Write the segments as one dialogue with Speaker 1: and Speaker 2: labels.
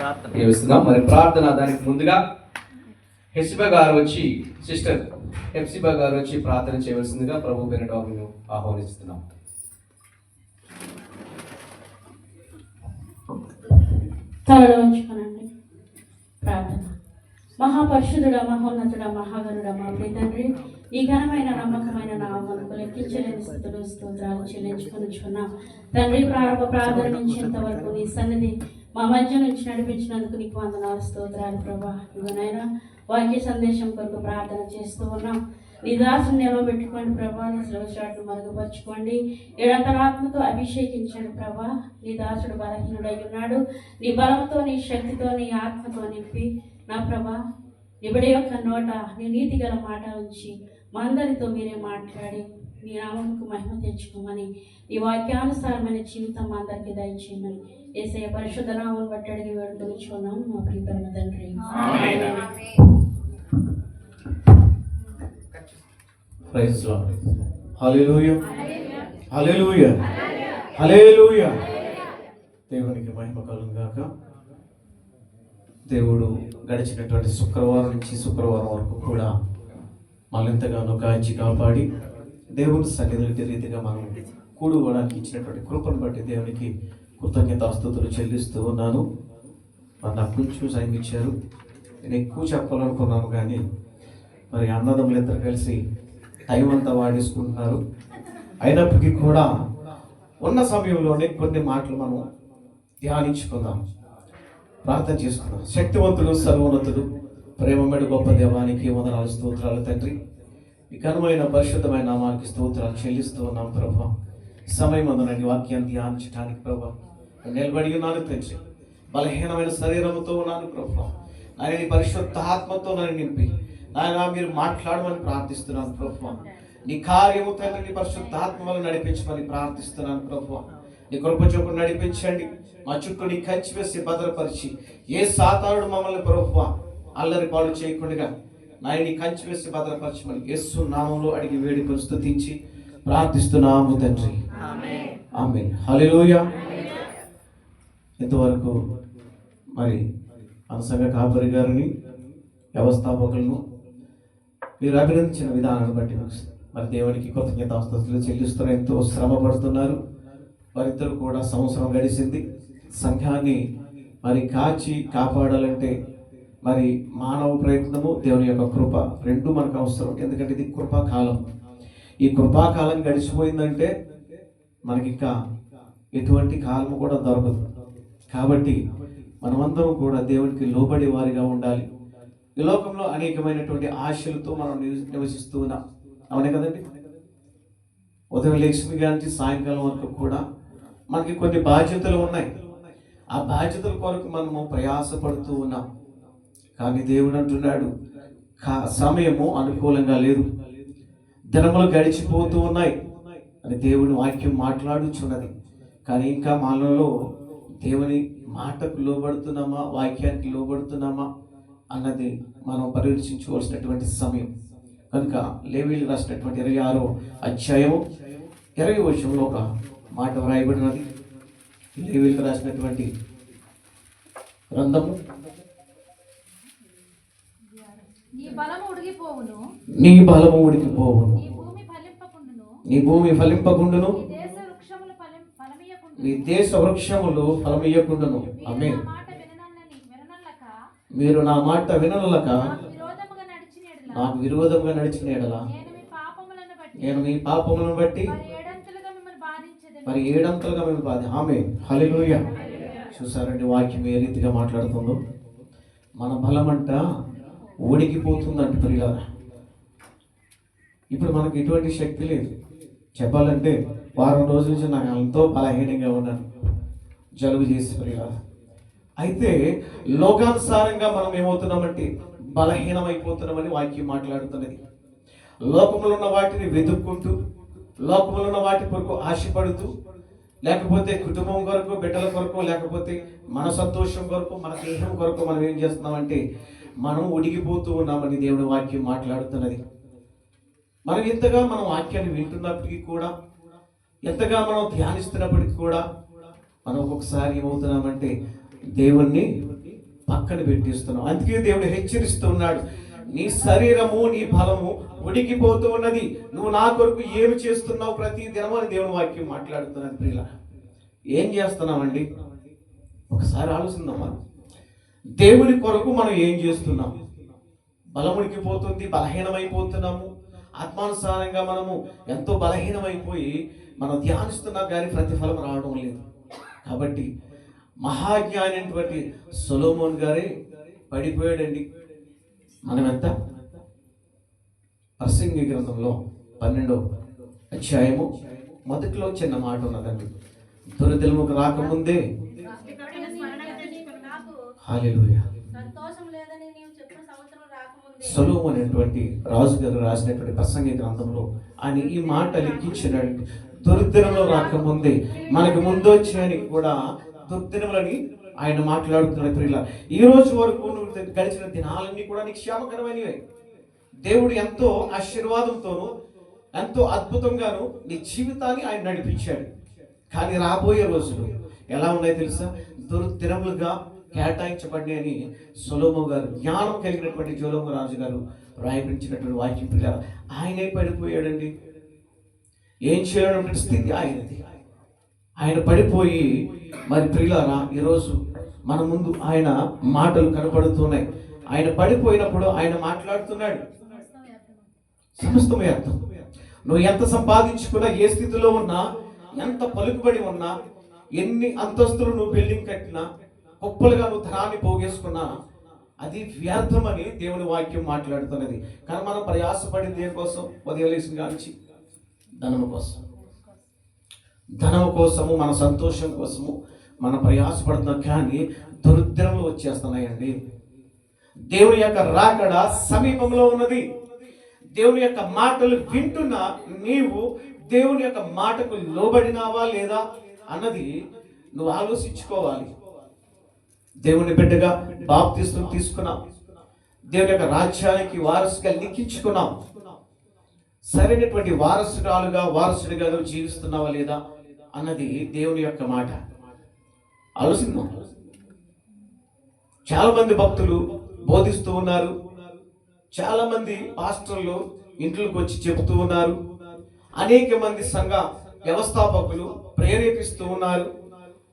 Speaker 1: ప్రార్థన.
Speaker 2: చేస్తున్నాం మరి ప్రార్థన దానికి ముందుగా హెసిబా గారు వచ్చి సిస్టర్ హెప్సిబా గారు వచ్చి ప్రార్థన చేయవలసిందిగా ప్రభు పేరు డాక్టర్ను ఆహ్వానిస్తున్నాం.
Speaker 3: తలలో ఉంచుకోనండి. ప్రార్థన. మహాపరిశుద్ధుడ మహోన్నతుడ మహాగరుడ మా తండ్రి ఈ ఘనమైన నమ్మకమైన నామములకు లెక్కించలేని స్థితులు స్తోత్రాలు చెల్లించుకొని తండ్రి ప్రారంభ ప్రార్థన నుంచి ఇంతవరకు నీ సన్నిధి మా మధ్య నుంచి నడిపించినందుకు నీకు వందనాలు స్తోత్రాలు ప్రభా. ఇవనైనా వాక్య సందేశం కొరకు ప్రార్థన చేస్తూ ఉన్నాం. నీ దాసుని నిలవబెట్టుకోండి ప్రభా. నీ శ్రవచాటును మరుగుపరచుకోండి. ఏడంతరాత్మతో అభిషేకించండి ప్రభా. నీ దాసుడు బలహీనుడై ఉన్నాడు నీ బలంతో నీ శక్తితో నీ ఆత్మతో నింపి నా ప్రభా. నిబడి యొక్క నోట నీ నీతి గల మాట ఉంచి మా అందరితో మీరే మాట్లాడి నీ నామముకు మహిమ తెచ్చుకోమని నీ వాక్యానుసారమైన జీవితం మా అందరికీ దయచేయమని ఏసయ్య పరిశుద్ధ నామం బట్టి అడిగి వేడుకొనిచుకున్నాం మా ప్రియపరమ తండ్రి.
Speaker 4: Praise hallelujah. హల్లెలూయా. హల్లెలూయా. దేవునికి మహిమ కలుగును గాక. దేవుడు గడిచినటువంటి శుక్రవారం నుంచి శుక్రవారం వరకు కూడా మనల్ని ఎంతగానో కాచి కాపాడి దేవుని సన్నిధికి రీతిగా మనం కూడుకోవడానికి ఇచ్చినటువంటి కృపను బట్టి దేవునికి కృతజ్ఞతాస్తుతులు చెల్లిస్తూ ఉన్నాను. మరి నాకు కొంచెం టైం ఇచ్చారు. నేను ఎక్కువ చెప్పాలనుకున్నాను కానీ మరి అన్నదమ్ములు ఇద్దరు కలిసి టైం అంతా వాడేసుకుంటున్నారు. అయినప్పటికీ కూడా ఉన్న సమయంలోనే కొన్ని మాటలు మనం ధ్యానించుకుందాం. ప్రార్థన చేసుకుందాం. శక్తివంతుడు సర్వోన్నతుడు ప్రేమమేడు గొప్ప దేవానికి వందనాలు స్తోత్రాలు తండ్రి. ఈ ఘనమైన పరిశుద్ధమైన నామానికి స్తోత్రాలు చెల్లిస్తూ ఉన్నాం ప్రభా. సమయం అందునని వాక్యాన్ని ధ్యానించడానికి ప్రభా. నిలబడి ఉన్నాను తెచ్చి బలహీనమైన శరీరంతో ఉన్నాను ప్రభా ఆయన నీ పరిశుద్ధ ఆత్మతో నన్ను నింపి. నాయన మీరు మాట్లాడమని ప్రార్థిస్తున్నాను ప్రభా నీ కార్యము తండ్రి నీ పరిశుద్ధ ఆత్మ వల్ల నడిపించమని ప్రార్థిస్తున్నాను ప్రభా నీ కృప చొప్పున నడిపించండి. మా చుట్టూ నీ కంచి వేసి భద్రపరిచి ఏ సాతానుడు మమ్మల్ని ప్రభు అల్లరి పాడు చేయకుండా నాయన నీ కంచి వేసి భద్రపరచమని యేసు నామంలో అడిగి వేడుకలు స్తుతించి ప్రార్థిస్తున్నాము తండ్రి. ఆమె హల్లెలూయా. ఇంతవరకు మరి అనసంగ కాపరి గారిని వ్యవస్థాపకులను మీరు అభినందించిన విధానాన్ని బట్టి మరి దేవునికి కృతజ్ఞతాస్తుతులు చెల్లిస్తున్న ఎంతో శ్రమ పడుతున్నారు వారిద్దరు కూడా సంవత్సరం గడిచింది సంఘాన్ని మరి కాచి కాపాడాలంటే మరి మానవ ప్రయత్నము దేవుని యొక్క కృప రెండు మనకు అవసరం. ఎందుకంటే ఇది కృపాకాలం. ఈ కృపాకాలం గడిచిపోయిందంటే మనకి ఇంకా ఎటువంటి కాలం కూడా దొరకదు. కాబట్టి మనమందరం కూడా దేవునికి లోబడి వారిగా ఉండాలి. ఈ లోకంలో అనేకమైనటువంటి ఆశలతో మనం నివసిస్తూ ఉన్నాం. అవునే కదండి? ఉదయం లక్ష్మి గారి నుంచి సాయంకాలం వరకు కూడా మనకి కొన్ని బాధ్యతలు ఉన్నాయి. ఆ బాధ్యతల కొరకు మనము ప్రయాసపడుతూ ఉన్నాం. కానీ దేవుడు అంటున్నాడు కా- సమయము అనుకూలంగా లేదు. దినములు గడిచిపోతూ ఉన్నాయి. అని దేవుని వాక్యం మాట్లాడుచున్నది. కానీ ఇంకా మనలో దేవుని మాటకు లోబడుతున్నామా? వాక్యానికి లోబడుతున్నామా? అన్నది మనం పరీక్షించుకోవాల్సినటువంటి సమయం. కనుక లేవీలు రాసినటువంటి ఇరవై ఆరో అధ్యాయం ఇరవై వర్షంలో ఒక మాట వ్రాయబడినది. లేవీలు రాసినటువంటి గ్రంథము.
Speaker 5: నీ బలము
Speaker 4: ఉడికిపోవును
Speaker 5: నీ భూమి ఫలింపకుండును
Speaker 4: నీ భూమి ఫలింపకుండును
Speaker 5: నీ దేశ వృక్షములు ఫలం
Speaker 4: మీ దేశ వృక్షములు ఫలమియ్యకుండును ఆమె మీరు నా మాట వినలక
Speaker 5: నాకు విరోధముగా నడిచిన
Speaker 4: విరోధంగా నడిచిన ఎడల
Speaker 5: నేను మీ పాపములను బట్టి మరి ఏడంతలుగా
Speaker 4: మేము బాధ ఆమె హలిలోయ చూసారండి వాక్యం ఏ రీతిగా మాట్లాడుతుందో? మన బలమంట ఓడికిపోతుందంట ప్రియులారా. ఇప్పుడు మనకు ఎటువంటి శక్తి లేదు. చెప్పాలంటే వారం రోజుల నుంచి నాకు ఎంతో బలహీనంగా ఉన్నాను. జలుబు చేసి ప్రియులారా అయితే లోకానుసారంగా మనం ఏమవుతున్నామంటే బలహీనమైపోతున్నామని వాక్యం మాట్లాడుతున్నది. లోకములో ఉన్న వాటిని వెతుక్కుంటూ లోకములో ఉన్న వాటి కొరకు ఆశపడుతూ లేకపోతే కుటుంబం కొరకు బిడ్డల కొరకు లేకపోతే మన సంతోషం కొరకు మన దేహం కొరకు మనం ఏం చేస్తున్నామంటే మనం ఉడిగిపోతూ ఉన్నామని దేవుని వాక్యం మాట్లాడుతున్నది. మనం ఇంతగా మనం వాక్యాన్ని వింటున్నప్పటికీ కూడా ఎంతగా మనం ధ్యానిస్తున్నప్పటికీ కూడా మనం ఒక్కొక్కసారి ఏమవుతున్నామంటే దేవుణ్ణి పక్కన పెట్టిస్తున్నాం. అందుకే దేవుడు హెచ్చరిస్తున్నాడు నీ శరీరము నీ బలము ఉడికిపోతూ ఉన్నది. నువ్వు నా కొరకు ఏమి చేస్తున్నావు ప్రతి దినము అని దేవుని వాక్యం మాట్లాడుతున్నది ప్రియుల. ఏం చేస్తున్నామండి? ఒకసారి ఆలోచిద్దాం మనం. దేవుని కొరకు మనం ఏం చేస్తున్నాం? బలం ఉడికిపోతుంది బలహీనమైపోతున్నాము. ఆత్మానుసారంగా మనము ఎంతో బలహీనమైపోయి మనం ధ్యానిస్తున్నాం కానీ ప్రతిఫలం రావడం లేదు. కాబట్టి మహాజ్ఞాని అయినటువంటి సొలోమోన్ గారే పడిపోయాడండి. మనం ఎంత ప్రసంగి గ్రంథంలో పన్నెండో అధ్యాయము. మొదటిలో చిన్న మాట ఉన్నదండి. దొరిదెలుముకు రాకముందే హాలెలూయా
Speaker 1: సంతోషం లేదని నీవు చెప్పిన సంవత్సరం రాకముందే
Speaker 4: సొలోము అనేటువంటి రాజు గారు రాసినటువంటి ప్రసంగి గ్రంథంలో ఆయన ఈ మాట లెక్కించినాడు దుర్దినంలో రాకముందే మనకు ముందు వచ్చాయని కూడా దుర్దినములని ఆయన మాట్లాడుతున్న ప్రియుల. ఈ రోజు వరకు నువ్వు గడిచిన దినాలన్నీ కూడా నీకు క్షేమకరమైనవే దేవుడు ఎంతో ఆశీర్వాదంతోనూ ఎంతో అద్భుతంగాను నీ జీవితాన్ని ఆయన నడిపించాడు. కానీ రాబోయే రోజులు ఎలా ఉన్నాయి తెలుసా? దుర్దినములుగా కేటాయించబడినాయని సొలోమో గారు జ్ఞానం కలిగినటువంటి జోలోమ రాజు గారు రాయపించినటువంటి వాక్యం పిల్లల ఆయనే పడిపోయాడండి. ఏం చేయడం స్థితి ఆయనది. ఆయన పడిపోయి మరి ప్రియులారా ఈరోజు మన ముందు ఆయన మాటలు కనపడుతున్నాయి ఆయన పడిపోయినప్పుడు ఆయన మాట్లాడుతున్నాడు. సమస్తమే అర్థం. నువ్వు ఎంత సంపాదించుకున్నా ఏ స్థితిలో ఉన్నా ఎంత పలుకుబడి ఉన్నా ఎన్ని అంతస్తులు నువ్వు బిల్డింగ్ కట్టినా కుప్పలుగా నువ్వు ధనాన్ని పోగేసుకున్నా అది వ్యర్థమని దేవుని వాక్యం మాట్లాడుతున్నది. కానీ మనం ప్రయాసపడి దేనికోసం ఉదయం లేచిన కాంచి ధనము కోసం. ధనము కోసము మన సంతోషం కోసము మనం ప్రయాసపడుతున్నాం. కానీ దురుద్రములు వచ్చేస్తున్నాయండి. దేవుని యొక్క రాకడ సమీపంలో ఉన్నది. దేవుని యొక్క మాటలు వింటున్న నీవు దేవుని యొక్క మాటకు లోబడినావా లేదా అన్నది నువ్వు ఆలోచించుకోవాలి. దేవుని బిడ్డగా బాప్తిస్తూ తీసుకున్నాం. దేవుని యొక్క రాజ్యానికి వారసుగా లిఖించుకున్నాం. సరైనటువంటి వారసురాలుగా వారసుడిగా జీవిస్తున్నావా లేదా అన్నది దేవుని యొక్క మాట. ఆలోచిద్దాం. చాలా మంది భక్తులు బోధిస్తూ ఉన్నారు. చాలా మంది పాస్టర్లు ఇంట్లోకి వచ్చి చెబుతూ ఉన్నారు. అనేక మంది సంఘ వ్యవస్థాపకులు ప్రేరేపిస్తూ ఉన్నారు.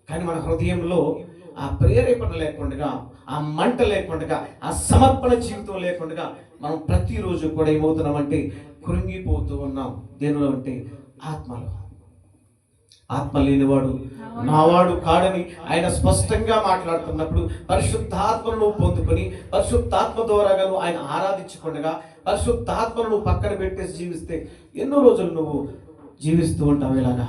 Speaker 4: కానీ మన హృదయంలో ఆ ప్రేరేపణ లేకుండా ఆ మంట లేకుండా ఆ సమర్పణ జీవితం లేకుండా మనం ప్రతిరోజు కూడా ఏమవుతున్నామంటే కృంగిపోతూ ఉన్నాం. దేనిలో అంటే ఆత్మలో. ఆత్మ లేనివాడు నావాడు కాడని ఆయన స్పష్టంగా మాట్లాడుతున్నప్పుడు పరిశుద్ధాత్మను పొందుకొని పరిశుద్ధాత్మ ద్వారాగా నువ్వు ఆయన ఆరాధించకుండా పరిశుద్ధాత్మను పక్కన పెట్టేసి జీవిస్తే ఎన్నో రోజులు నువ్వు జీవిస్తూ ఉంటావు ఇలాగా.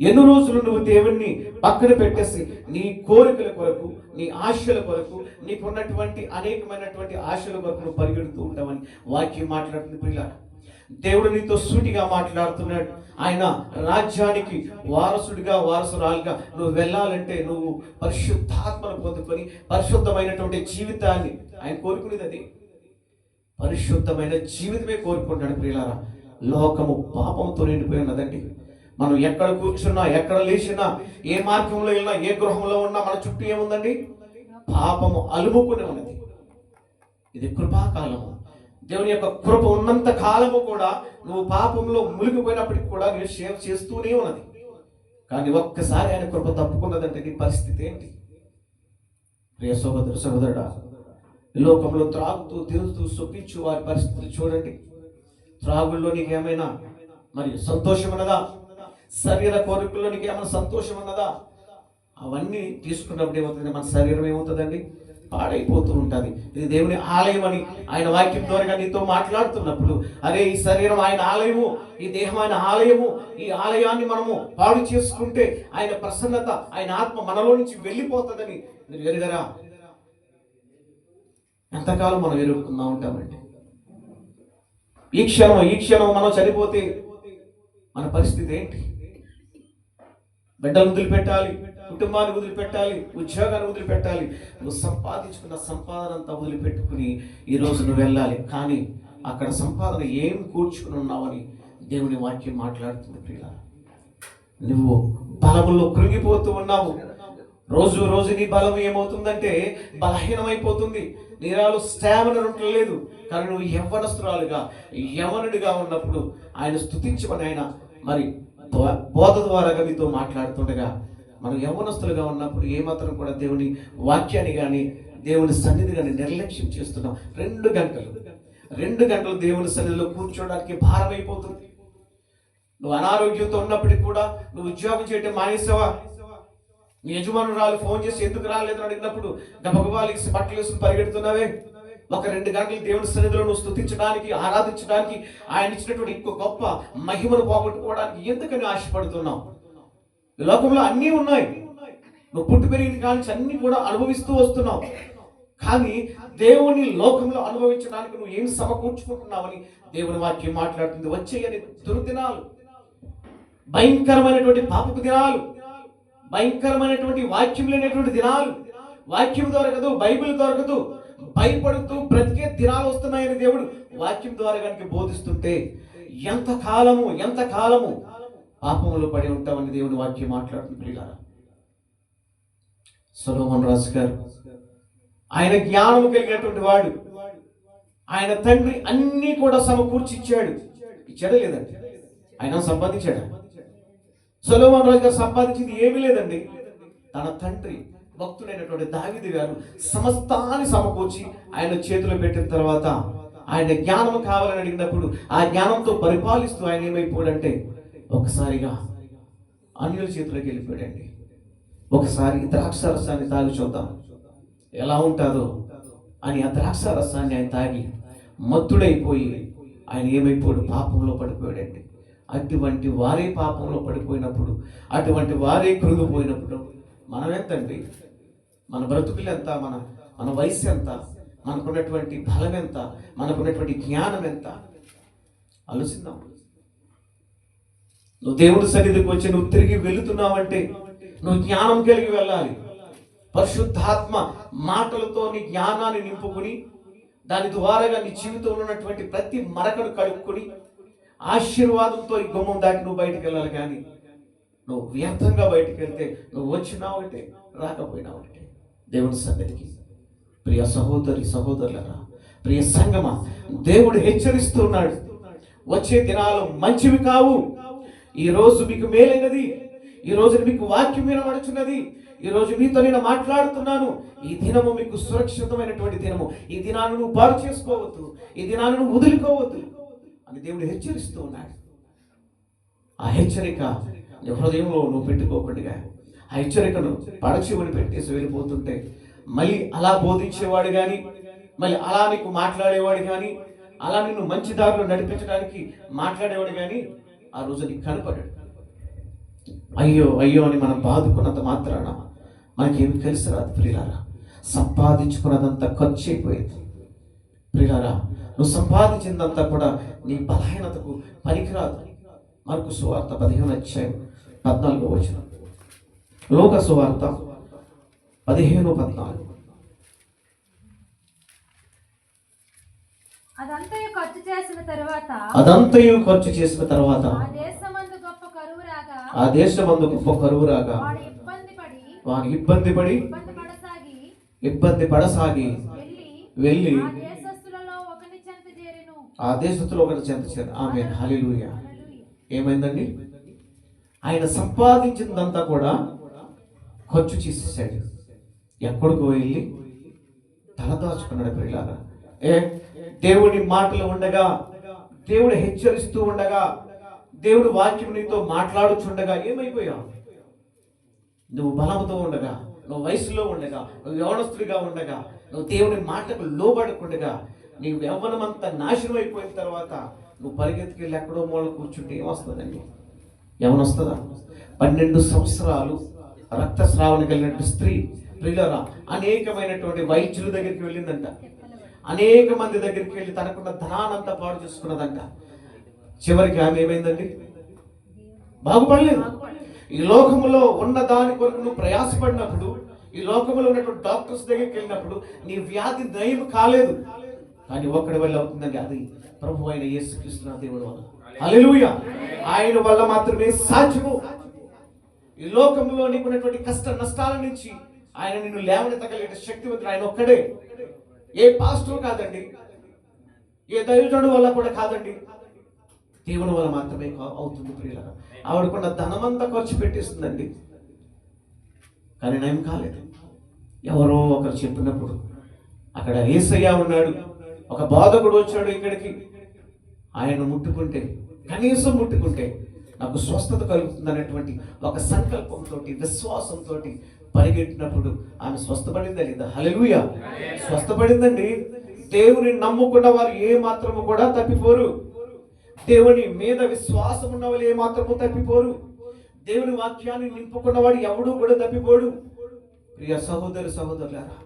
Speaker 4: ఎన్ని రోజులు నువ్వు దేవుణ్ణి పక్కన పెట్టేసి నీ కోరికల కొరకు నీ ఆశల కొరకు నీకున్నటువంటి అనేకమైనటువంటి ఆశల కొరకు నువ్వు పరిగెడుతూ ఉంటావని వాక్యం మాట్లాడుతుంది పిల్ల దేవుడు నీతో సూటిగా మాట్లాడుతున్నాడు. ఆయన రాజ్యానికి వారసుడిగా వారసురాలుగా నువ్వు వెళ్ళాలంటే నువ్వు పరిశుద్ధాత్మను పొందుకొని పరిశుద్ధమైనటువంటి జీవితాన్ని ఆయన కోరుకునేది అది. పరిశుద్ధమైన జీవితమే కోరుకుంటాడు ప్రియులారా. లోకము పాపంతో నిండిపోయి ఉన్నదండి. మనం ఎక్కడ కూర్చున్నా ఎక్కడ లేచినా ఏ మార్గంలో వెళ్ళినా ఏ గృహంలో ఉన్నా మన చుట్టూ ఏముందండి? పాపము అలుముకుని ఉన్నది ఇది కృపాకాలము. దేవుని యొక్క కృప ఉన్నంత కాలము కూడా నువ్వు పాపంలో మునిగిపోయినప్పటికి కూడా నేను సేవ చేస్తూనే ఉన్నది. కానీ ఒక్కసారి ఆయన కృప తప్పుకున్నదంటే నీ పరిస్థితి ఏంటి? ప్రియ సోదరు సహోదరుడా లోకంలో త్రాగుతూ తిరుగుతూ సొప్పించు వారి పరిస్థితులు చూడండి. త్రాగుల్లో నీకేమైనా ఏమైనా మరి సంతోషం ఉన్నదా శరీర కోరికల్లో నీకు ఏమైనా సంతోషం ఉన్నదా? అవన్నీ తీసుకున్నప్పుడు ఏమవుతుంది? మన శరీరం ఏమవుతుందండి? పాడైపోతూ ఉంటుంది. ఇది దేవుని ఆలయం అని ఆయన వాక్యం ద్వారా నీతో మాట్లాడుతున్నప్పుడు అరే ఈ శరీరం ఆయన ఆలయము ఈ దేహం ఆయన ఆలయము ఈ ఆలయాన్ని మనము పాడు చేసుకుంటే ఆయన ప్రసన్నత ఆయన ఆత్మ మనలో నుంచి వెళ్ళిపోతుందని మీరు ఎరుగరా? ఎంతకాలం మనం ఎరుగుతున్నా ఉంటామండి? ఈ క్షణం ఈ క్షణం మనం చనిపోతే మన పరిస్థితి ఏంటి? బిడ్డలు వదిలిపెట్టాలి కుటుంబాన్ని వదిలిపెట్టాలి ఉద్యోగాన్ని వదిలిపెట్టాలి. నువ్వు సంపాదించుకున్న సంపాదన అంతా వదిలిపెట్టుకుని ఈ నువ్వు వెళ్ళాలి. కానీ అక్కడ సంపాదన ఏం కూర్చుకుని ఉన్నావని దేవుని వాక్యం మాట్లాడుతుంది ప్రియుల నువ్వు బలములో కృంగిపోతూ ఉన్నావు. రోజు రోజు నీ బలం ఏమవుతుందంటే బలహీనమైపోతుంది. నీరాలు స్టామిన ఉండలేదు. కానీ నువ్వు యవ్వనస్తురాలుగా యవనుడిగా ఉన్నప్పుడు ఆయన స్థుతించమని ఆయన మరి బోధ ద్వారాగా మీతో మాట్లాడుతుండగా మనం యవనస్తులుగా ఉన్నప్పుడు ఏమాత్రం కూడా దేవుని వాక్యాన్ని కానీ దేవుని సన్నిధి కానీ నిర్లక్ష్యం చేస్తున్నాం. రెండు గంటలు. రెండు గంటలు దేవుని సన్నిధిలో కూర్చోవడానికి భారం అయిపోతుంది నువ్వు అనారోగ్యంతో ఉన్నప్పటికీ కూడా నువ్వు ఉద్యోగం చేయటం మానేసావా? నీ యజమానురాలు ఫోన్ చేసి ఎందుకు రాలేదని అడిగినప్పుడు గబగబాలికి బట్టలు వేసుకుని పరిగెడుతున్నావే? ఒక రెండు గంటలు దేవుని సన్నిధిలో నువ్వు స్థుతించడానికి ఆరాధించడానికి ఆయన ఇచ్చినటువంటి ఇంకో గొప్ప మహిమను పోగొట్టుకోవడానికి ఎందుకని ఆశపడుతున్నావు? లోకంలో అన్నీ ఉన్నాయి. నువ్వు పుట్టి పెరిగిన కానీ అన్ని కూడా అనుభవిస్తూ వస్తున్నావు. కానీ దేవుని లోకంలో అనుభవించడానికి నువ్వు ఏం సమకూర్చుకుంటున్నావని దేవుని వాక్యం మాట్లాడుతుంది. వచ్చేయని దుర్దినాలు భయంకరమైనటువంటి పాపపు దినాలు భయంకరమైనటువంటి వాక్యం లేనటువంటి దినాలు. వాక్యం దొరకదు బైబిల్ దొరకదు భయపడుతూ బ్రతికే దినాలు వస్తున్నాయని దేవుడు వాక్యం ద్వారా కనుక బోధిస్తుంటే ఎంత కాలము ఎంత కాలము పాపములు పడి ఉంటామని దేవుడు వాక్యం మాట్లాడుతుంది ప్రియులారా. సొలోమన్ రాజు గారు ఆయన జ్ఞానము కలిగినటువంటి వాడు. ఆయన తండ్రి అన్నీ కూడా సమకూర్చి ఇచ్చాడు ఇచ్చాడా లేదండి? ఆయన సంపాదించాడు? సొలోమన్ రాజు గారు సంపాదించింది ఏమీ లేదండి. తన తండ్రి భక్తుడైనటువంటి దావిది గారు సమస్తాన్ని సమకూర్చి ఆయన చేతిలో పెట్టిన తర్వాత ఆయన జ్ఞానం కావాలని అడిగినప్పుడు ఆ జ్ఞానంతో పరిపాలిస్తూ ఆయన ఏమైపోయాడంటే ఒకసారిగా అన్యుల చేతిలోకి వెళ్ళిపోయాడండి. ఒకసారి ద్రాక్ష రసాన్ని తాగి చూద్దాం. ఎలా ఉంటుందో అని ఆ ద్రాక్ష రసాన్ని ఆయన తాగి మత్తుడైపోయి ఆయన ఏమైపోయాడు పాపంలో పడిపోయాడండి. అటువంటి వారే పాపంలో పడిపోయినప్పుడు అటువంటి వారే కృంగిపోయినప్పుడు మనమే తండ్రి మన బ్రతుకులు ఎంత మన మన వయసు ఎంత మనకున్నటువంటి బలం ఎంత మనకున్నటువంటి జ్ఞానం ఎంత అలసిందాం నువ్వు దేవుడి సన్నిధికి వచ్చి నువ్వు తిరిగి వెళుతున్నావంటే నువ్వు జ్ఞానం కలిగి వెళ్ళాలి. పరిశుద్ధాత్మ మాటలతో నీ జ్ఞానాన్ని నింపుకుని దాని ద్వారాగా నీ జీవితంలో ఉన్నటువంటి ప్రతి మరకను కడుక్కొని ఆశీర్వాదంతో ఈ గుమ్మం దాటి నువ్వు బయటికి వెళ్ళాలి కానీ నువ్వు వ్యర్థంగా బయటికి వెళ్తే నువ్వు వచ్చినావు అంటే రాకపోయినావు అంటే దేవుని సన్నిధికి. ప్రియ సహోదరి సహోదరులరా ప్రియ సంగమ దేవుడు హెచ్చరిస్తున్నాడు. వచ్చే దినాలు మంచివి కావు. ఈ రోజు మీకు మేలైనది ఈ రోజు మీకు వాక్యం వినబడుచున్నది ఈ రోజు మీతో నేను మాట్లాడుతున్నాను. ఈ దినము మీకు సురక్షితమైనటువంటి దినము. ఈ దినాన్ని నువ్వు పాడు చేసుకోవద్దు ఈ దినాన్ని నువ్వు వదులుకోవద్దు అని దేవుడు హెచ్చరిస్తూ ఉన్నాడు. ఆ హెచ్చరిక నీ హృదయంలో నువ్వు పెట్టుకోకుండా ఆ హెచ్చరికను పడచివని పెట్టేసి వెళ్ళిపోతుంటే మళ్ళీ అలా బోధించేవాడు కానీ మళ్ళీ అలా నీకు మాట్లాడేవాడు కానీ అలా నిన్ను మంచి దారిలో నడిపించడానికి మాట్లాడేవాడు కానీ ఆ రోజు నీకు కనపడాడు అయ్యో అయ్యో అని మనం బాదుకున్నంత మాత్రాన మనకేమి కలిసి రాదు ప్రియులారా. సంపాదించుకున్నదంతా ఖర్చు అయిపోయింది ప్రియులారా నువ్వు సంపాదించిందంతా కూడా నీ బలహీనతకు పనికిరాదు. మార్కు సువార్త పదిహేను అధ్యాయం పద్నాలుగో వచ్చిన లోక సువార్త పదిహేను పద్నాలుగు.
Speaker 5: అదంతయు ఖర్చు చేసిన తరువాత
Speaker 4: అదంతయు ఖర్చు చేసిన తర్వాత
Speaker 5: ఆ దేశమందు గొప్ప కరువు రాగా వాడు ఇబ్బంది పడి
Speaker 4: వారు ఇబ్బంది పడి
Speaker 5: ఇబ్బంది పడసాగి వెళ్ళి ఆ
Speaker 4: దేశంలో ఒకటి చెంత చేరు. ఆమె హల్లెలూయా. ఏమైందండి? ఆయన సంపాదించిందంతా కూడా ఖర్చు చేసేసాడు. ఎక్కడికో వెళ్ళి తలదాచుకున్నాడు ప్రియులారా. ఏ దేవుడి మాటలు ఉండగా దేవుడు హెచ్చరిస్తూ ఉండగా దేవుడు వాక్యం నీతో మాట్లాడుచుండగా ఏమైపోయావు? నువ్వు బలంతో ఉండగా నువ్వు వయసులో ఉండగా నువ్వు యవనస్తుడిగా ఉండగా నువ్వు దేవుని మాటకు లోబడకుండగా నీ యవ్వనం అంతా నాశనం అయిపోయిన తర్వాత నువ్వు పరిగెత్తుకెళ్ళి ఎక్కడో మూల కూర్చుంటే ఏమొస్తుందండి? ఏమనొస్తుందా? పన్నెండు సంవత్సరాలు రక్తస్రావణ కలిగినటువంటి స్త్రీ ప్రియులరా అనేకమైనటువంటి వైద్యుల దగ్గరికి వెళ్ళిందంట. అనేక మంది దగ్గరికి వెళ్ళి తనకున్న ధనానంతా పాడు చేసుకున్నదంట. చివరికి ఆమె ఏమైందండి? బాగుపడలేదు. ఈ లోకములో ఉన్న దాని కొరకు నువ్వు ప్రయాసపడినప్పుడు ఈ లోకంలో ఉన్నటువంటి డాక్టర్స్ దగ్గరికి వెళ్ళినప్పుడు నీ వ్యాధి నయం కాలేదు. కానీ ఒక్కడి వల్ల అవుతుందండి అది. ప్రభు అయిన యేసుక్రీస్తు దేవుడు వల్ల. అలెలుయ ఆయన వల్ల మాత్రమే సాధ్యము. ఈ లోకంలో నీకు ఉన్నటువంటి కష్ట నష్టాల నుంచి ఆయన నిన్ను లేవనెత్తగలిగే శక్తివంతుడు ఆయన ఒక్కడే. ఏ పాస్టర్ కాదండి. ఏ దైవజుడు వల్ల కూడా కాదండి. దేవుని వల్ల మాత్రమే కా- అవుతుంది ప్రియుల ఆవిడకున్న ధనమంతా ఖర్చు పెట్టేస్తుందండి. కానీ నయం కాలేదు. ఎవరో ఒకరు చెప్పినప్పుడు అక్కడ ఏసయ్య ఉన్నాడు. ఒక బాధకుడు వచ్చాడు ఇక్కడికి. ఆయన ముట్టుకుంటే కనీసం ముట్టుకుంటే నాకు స్వస్థత కలుగుతుంది అనేటువంటి ఒక సంకల్పంతో విశ్వాసంతో పరిగెట్టినప్పుడు ఆమె స్వస్థపడిందా లేదా? హలలుయ స్వస్థపడిందండి. దేవుని నమ్ముకున్న వారు ఏ మాత్రము కూడా తప్పిపోరు. దేవుని మీద విశ్వాసం ఉన్న వాళ్ళు ఏ మాత్రము తప్పిపోరు. దేవుని వాక్యాన్ని నింపుకున్నవాడు ఎవడూ కూడా తప్పిపోడు. ప్రియ సహోదరు సహోదరులారా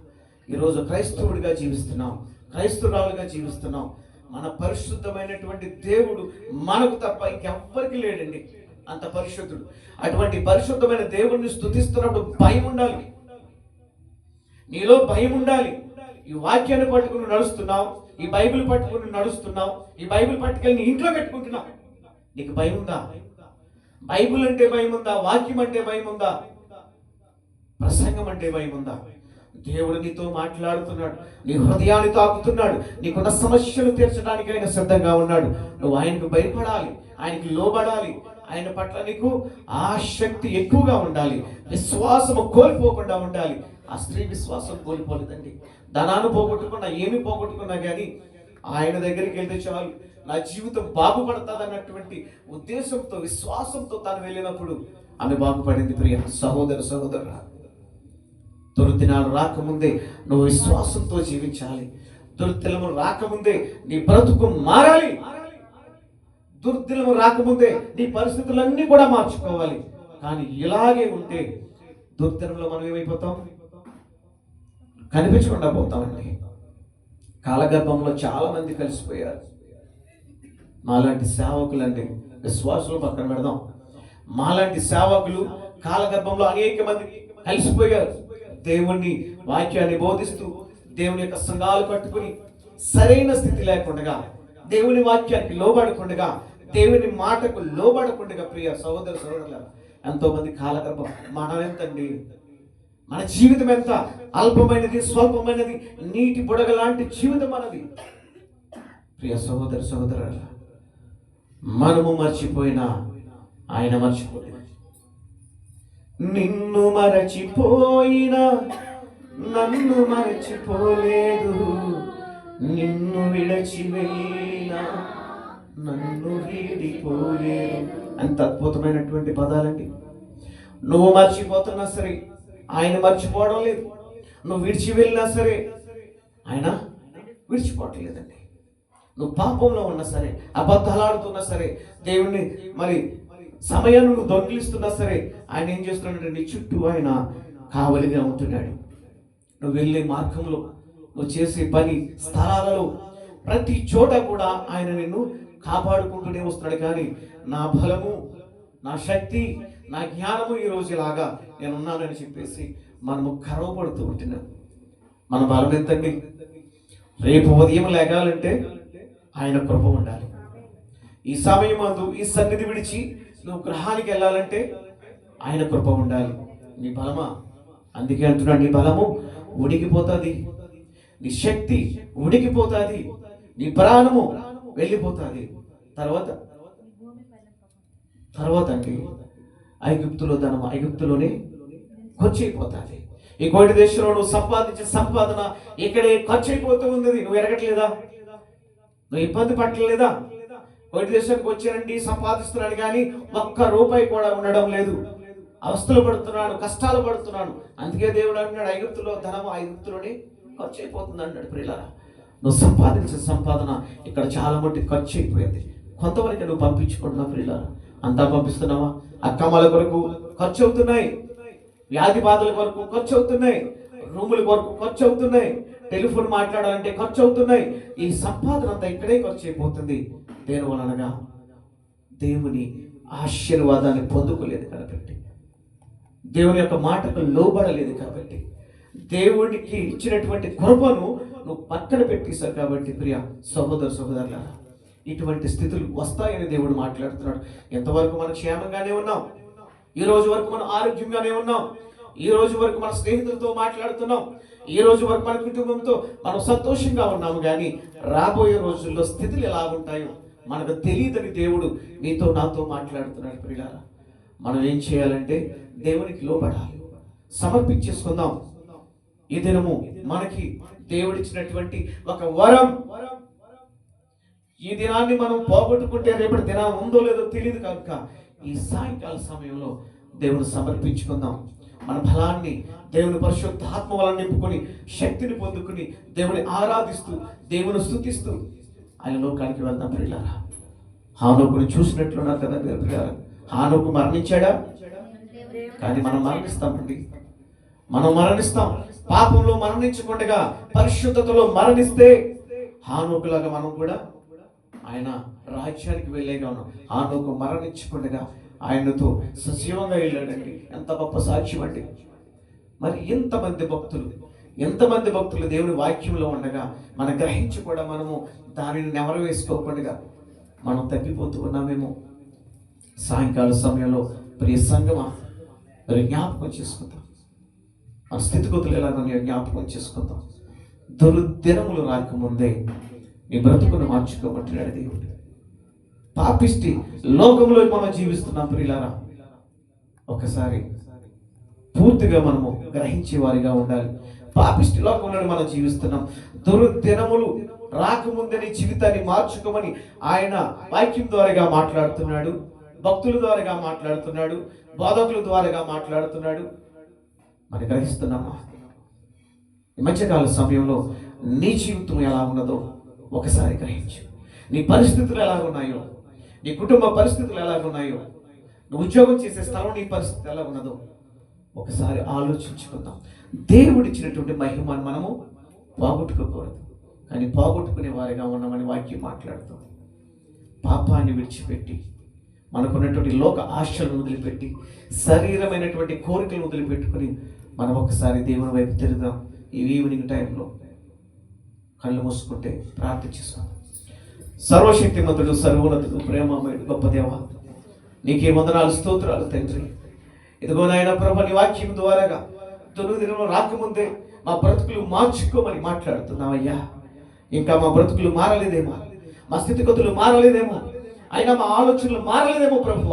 Speaker 4: ఈరోజు క్రైస్తవుడిగా జీవిస్తున్నాం. క్రైస్తవురాలుగా జీవిస్తున్నాం. మన పరిశుద్ధమైనటువంటి దేవుడు మనకు తప్ప ఇంకెవ్వరికి లేడండి. అంత పరిశుద్ధుడు. అటువంటి పరిశుద్ధమైన దేవుడిని స్థుతిస్తున్నప్పుడు భయం ఉండాలి. నీలో భయం ఉండాలి. ఈ వాక్యాన్ని పట్టుకుని నడుస్తున్నావు ఈ బైబిల్ పట్టుకుని నడుస్తున్నావు ఈ బైబిల్ పట్టుకెళ్ళి నీ ఇంట్లో పెట్టుకుంటున్నావు. నీకు భయం ఉందా? బైబిల్ అంటే భయం ఉందా? వాక్యం అంటే భయం ఉందా? ప్రసంగం అంటే భయం ఉందా? దేవుడు నీతో మాట్లాడుతున్నాడు. నీ హృదయాన్ని తాకుతున్నాడు. నీకున్న సమస్యలు తీర్చడానికి ఆయన సిద్ధంగా ఉన్నాడు. నువ్వు ఆయనకు భయపడాలి. ఆయనకి లోబడాలి. ఆయన పట్ల నీకు ఆసక్తి ఎక్కువగా ఉండాలి. విశ్వాసము కోల్పోకుండా ఉండాలి. ఆ స్త్రీ విశ్వాసం కోల్పోలేదండి. ధనాన్ని పోగొట్టుకున్నా ఏమి పోగొట్టుకున్నా కానీ ఆయన దగ్గరికి వెళ్తే చాలు. నా జీవితం బాగుపడుతుంది అన్నటువంటి ఉద్దేశంతో విశ్వాసంతో తను వెళ్ళినప్పుడు ఆమె బాగుపడింది ప్రియ సహోదర సహోదరు దుర్దినాలు రాకముందే నువ్వు విశ్వాసంతో జీవించాలి. దుర్దినము రాకముందే నీ బ్రతుకు మారాలి. దుర్దినము రాకముందే నీ పరిస్థితులన్నీ కూడా మార్చుకోవాలి. కానీ ఇలాగే ఉంటే దుర్దినంలో మనం ఏమైపోతాం? కనిపించకుండా పోతామండి. కాలగర్భంలో చాలామంది కలిసిపోయారు. మాలాంటి సేవకులండి విశ్వాసులు పక్కన పెడదాం. మాలాంటి సేవకులు కాలగర్భంలో అనేక మంది కలిసిపోయారు. దేవుణ్ణి వాక్యాన్ని బోధిస్తూ దేవుని యొక్క సంఘాలు కట్టుకుని సరైన స్థితి లేకుండా దేవుని వాక్యానికి లోబడకుండా దేవుని మాటకు లోబడకుండా ప్రియ సహోదర సహోదరుల ఎంతో మంది కాలగర్భం మనం ఎంతండి? మన జీవితం ఎంత అల్పమైనది స్వల్పమైనది నీటి బుడగ లాంటి జీవితం మనది? ప్రియ సహోదర సహోదరుల మనము మర్చిపోయినా ఆయన మర్చిపోలేదు. నిన్ను మరచిపోయినా నన్ను మరచిపోలేదు. నిన్ను విడచి వెళ్ళినా నన్ను వీడిపోలేదు అంత అద్భుతమైనటువంటి పదాలండి. నువ్వు మర్చిపోతున్నా సరే ఆయన మర్చిపోవడం లేదు. నువ్వు విడిచి వెళ్ళినా సరే ఆయన విడిచిపోవటం లేదండి. నువ్వు పాపంలో ఉన్నా సరే అబద్ధాలాడుతున్నా సరే దేవుణ్ణి మరి సమయాన్ని నువ్వు దొంగిలిస్తున్నా సరే ఆయన ఏం చేస్తున్నాడంటే నీ చుట్టూ ఆయన కావలిగా ఉంటున్నాడు. నువ్వు వెళ్ళే మార్గంలో నువ్వు చేసే పని స్థలాలలో ప్రతి చోట కూడా ఆయన నిన్ను కాపాడుకుంటూనే వస్తున్నాడు. కానీ నా బలము నా శక్తి నా జ్ఞానము ఈ రోజు ఇలాగా నేను ఉన్నానని చెప్పేసి మనము గర్వపడుతూ ఉంటున్నాం. మన బలం ఎంతండి? రేపు ఉదయం లేగాలంటే ఆయన కృప ఉండాలి. ఈ సమయం అందు ఈ సన్నిధి విడిచి నువ్వు గ్రహానికి వెళ్ళాలంటే ఆయన కృప ఉండాలి. నీ బలమా? అందుకే అంటున్నాడు నీ బలము ఉడికిపోతుంది. నీ శక్తి ఉడికిపోతుంది. నీ ప్రాణము వెళ్ళిపోతుంది. తర్వాత? తర్వాత అండి ఐగుప్తులో ధనం ఐగుప్తులోనే ఖర్చు అయిపోతుంది ఈ కోటి దేశంలో నువ్వు సంపాదించే సంపాదన ఇక్కడే ఖర్చు అయిపోతూ ఉంది నువ్వు ఎరగట్లేదా? నువ్వు ఇబ్బంది పట్టలేదా కోటి దేశానికి వచ్చానండి సంపాదిస్తున్నాడు కానీ ఒక్క రూపాయి కూడా ఉండడం లేదు. అవస్థలు పడుతున్నాను కష్టాలు పడుతున్నాను. అందుకే దేవుడు అంటున్నాడు ఐగుప్తులో ధనము ఐగుప్తులోనే ఖర్చు అయిపోతుంది అన్నాడు ప్రియులారా. నువ్వు సంపాదించిన సంపాదన ఇక్కడ చాలా మట్టి ఖర్చు అయిపోయింది కొంతవరకు నువ్వు పంపించుకుంటున్నావు ప్రియులారా. అంతా పంపిస్తున్నావా? అక్కమ్మల కొరకు ఖర్చు అవుతున్నాయి వ్యాధి బాధల కొరకు ఖర్చు అవుతున్నాయి రూముల కొరకు ఖర్చు అవుతున్నాయి టెలిఫోన్ మాట్లాడాలంటే ఖర్చు అవుతున్నాయి ఈ సంపాదన అంతా ఇక్కడే ఖర్చు అయిపోతుంది దేని వలనగా దేవుని ఆశీర్వాదాన్ని పొందుకోలేదు కనపెట్టి. దేవుని యొక్క మాటకు లోబడలేదు కాబట్టి. దేవునికి ఇచ్చినటువంటి కృపను నువ్వు పక్కన పెట్టేశావు కాబట్టి ప్రియ సహోదర సహోదరులారా ఇటువంటి స్థితులు వస్తాయని దేవుడు మాట్లాడుతున్నాడు. ఎంతవరకు మనం క్షేమంగానే ఉన్నాం? ఈ రోజు వరకు మనం ఆరోగ్యంగానే ఉన్నాం. ఈ రోజు వరకు మన స్నేహితులతో మాట్లాడుతున్నాం. ఈ రోజు వరకు మన కుటుంబంతో మనం సంతోషంగా ఉన్నాము కానీ రాబోయే రోజుల్లో స్థితులు ఎలా ఉంటాయో మనకు తెలియదని దేవుడు నీతో నాతో మాట్లాడుతున్నాడు ప్రియారా మనం ఏం చేయాలంటే దేవునికి లోపడాలి సమర్పించేసుకుందాం. ఈ దినము మనకి దేవుడిచ్చినటువంటి ఒక వరం. ఈ దినాన్ని మనం పోగొట్టుకుంటే రేపటి దినం ఉందో లేదో తెలియదు కనుక ఈ సాయంకాల సమయంలో దేవుని సమర్పించుకుందాం. మన బలాన్ని దేవుని పరిశుద్ధాత్మ వలన నింపుకొని శక్తిని పొందుకుని దేవుని ఆరాధిస్తూ దేవుని స్థుతిస్తూ ఆయన లోకానికి వెళ్దాం ప్రియులారా. హానోకుని చూసినట్లున్నారు కదా పిల్లారా హానోకు మరణించాడా? కానీ మనం మరణిస్తామండి మనం మరణిస్తాం. పాపంలో మరణించకుండా పరిశుద్ధతలో మరణిస్తే హానోకులాగా మనం కూడా ఆయన రాజ్యానికి వెళ్ళేగా ఉన్నాం. హానోకు మరణించకుండా ఆయనతో సజీవంగా వెళ్ళాడండి. ఎంత గొప్ప సాక్ష్యం అండి. మరి ఎంతమంది భక్తులు ఎంతమంది భక్తులు దేవుని వాక్యంలో ఉండగా మనం గ్రహించి కూడా మనము దానిని నెవరు వేసుకోకుండా మనం తగ్గిపోతూ ఉన్నామేమో. సాయంకాల సమయంలో ప్రియ సంగమ మరి జ్ఞాపకం చేసుకుందాం. మన స్థితిగతులు ఎలాగో జ్ఞాపకం చేసుకుందాం. దుర్దినములు రాకముందే నీ బ్రతుకును మార్చుకోమంటున్నాడు దేవుడు. పాపిష్టి లోకంలో మనం జీవిస్తున్నాం ప్రియులారా. ఒకసారి పూర్తిగా మనము గ్రహించే వారిగా ఉండాలి. పాపిష్టి లోకంలో మనం జీవిస్తున్నాం. దుర్దినములు రాకముందని జీవితాన్ని మార్చుకోమని ఆయన వాక్యం ద్వారాగా మాట్లాడుతున్నాడు. భక్తుల ద్వారాగా మాట్లాడుతున్నాడు బోధకుల ద్వారాగా మాట్లాడుతున్నాడు. మనం గ్రహిస్తున్నామా? ఈ మధ్యకాల సమయంలో నీ జీవితం ఎలా ఉన్నదో ఒకసారి గ్రహించు. నీ పరిస్థితులు ఎలా ఉన్నాయో నీ కుటుంబ పరిస్థితులు ఎలా ఉన్నాయో నువ్వు ఉద్యోగం చేసే స్థలం నీ పరిస్థితి ఎలా ఉన్నదో ఒకసారి ఆలోచించుకుందాం. దేవుడిచ్చినటువంటి మహిమను మనము పోగొట్టుకోకూడదు. కానీ పోగొట్టుకునే వారిగా ఉన్నామని వాక్యం మాట్లాడుతుంది. పాపాన్ని విడిచిపెట్టి మనకున్నటువంటి లోక ఆశలను వదిలిపెట్టి శరీరమైనటువంటి కోరికలను వదిలిపెట్టుకొని మనం ఒకసారి దేవుని వైపు తిరుగుదాం. ఈ ఈవినింగ్ టైంలో కళ్ళు మూసుకుంటే ప్రార్థించేస్తాం సర్వశక్తిమంతుడు సర్వోన్నతుడు ప్రేమమయుడు గొప్ప దేవ నీకే వందనాలు స్తోత్రాలు తండ్రి. ఇదిగో నాయన ప్రభు నీ వాక్యం ద్వారాగా దుర్దినం రాకముందే మా బ్రతుకులు మార్చుకోమని మాట్లాడుతున్నావయ్యా. ఇంకా మా బ్రతుకులు మారలేదేమో మా స్థితిగతులు మారలేదేమో అయినా మా ఆలోచనలు మారలేదేమో ప్రభువ.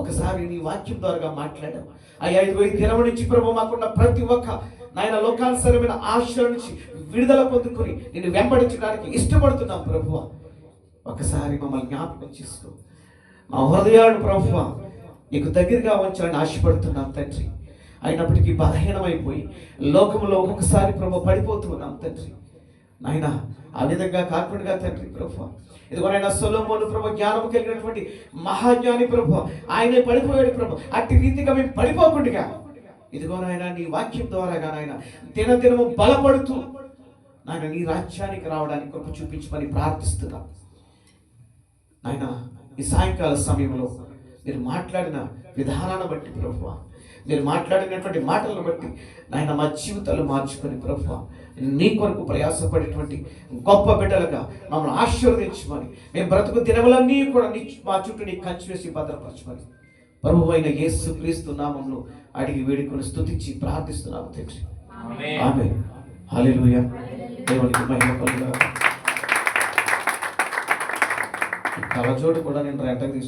Speaker 4: ఒకసారి నీ వాక్యం ద్వారా మాట్లాడాం. అయ్యా ఇదిగో ఈ దినం నుంచి ప్రభు మాకున్న ప్రతి ఒక్క నాయన లోకానుసరమైన ఆశ నుంచి విడుదల పొందుకొని నేను వెంబడించడానికి ఇష్టపడుతున్నాం ప్రభువ. ఒకసారి మమ్మల్ని జ్ఞాపకం చేసుకో. మా హృదయాన్ని ప్రభువ నీకు దగ్గరగా ఉంచాలని ఆశపడుతున్నాం తండ్రి. అయినప్పటికీ బలహీనమైపోయి లోకంలో ఒక్కొక్కసారి ప్రభు పడిపోతూ ఉన్నాం తండ్రి. నాయన ఆ విధంగా కాకుండా తండ్రి ప్రభు ఇదిగోనైనా సొలోమోను ప్రభు జ్ఞానం కలిగినటువంటి మహాజ్ఞాని ప్రభు. ఆయనే పడిపోయాడు ప్రభు. అట్టి రీతిగా మేము పడిపోకుండా ఇదిగో నీ వాక్యం ద్వారాగా నాయన దినదినము బలపడుతూ నాయన నీ రాజ్యానికి రావడానికి కృప చూపించమని ప్రార్థిస్తున్నాం. నాయన ఈ సాయంకాల సమయంలో మీరు మాట్లాడిన విధానాన్ని బట్టి ప్రభు. మీరు మాట్లాడినటువంటి మాటలను బట్టి నాయన మా జీవితాలు మార్చుకొని ప్రభు. నీ కొరకు ప్రయాసపడేటువంటి గొప్ప బిడ్డలుగా మమ్మల్ని ఆశీర్వదించమని. మేము బ్రతుకు దినములన్నీ కూడా నీ మా చుట్టూ నీ కంచి వేసి భద్రపరచమని. ప్రభు అయిన యేసు క్రీస్తు నామంలో అడిగి వేడుకొని స్తుతించి ప్రార్థిస్తున్నాము తండ్రి. ఆమె దేవునికి మహిమ కలజోడు కూడా నేను రెంటకి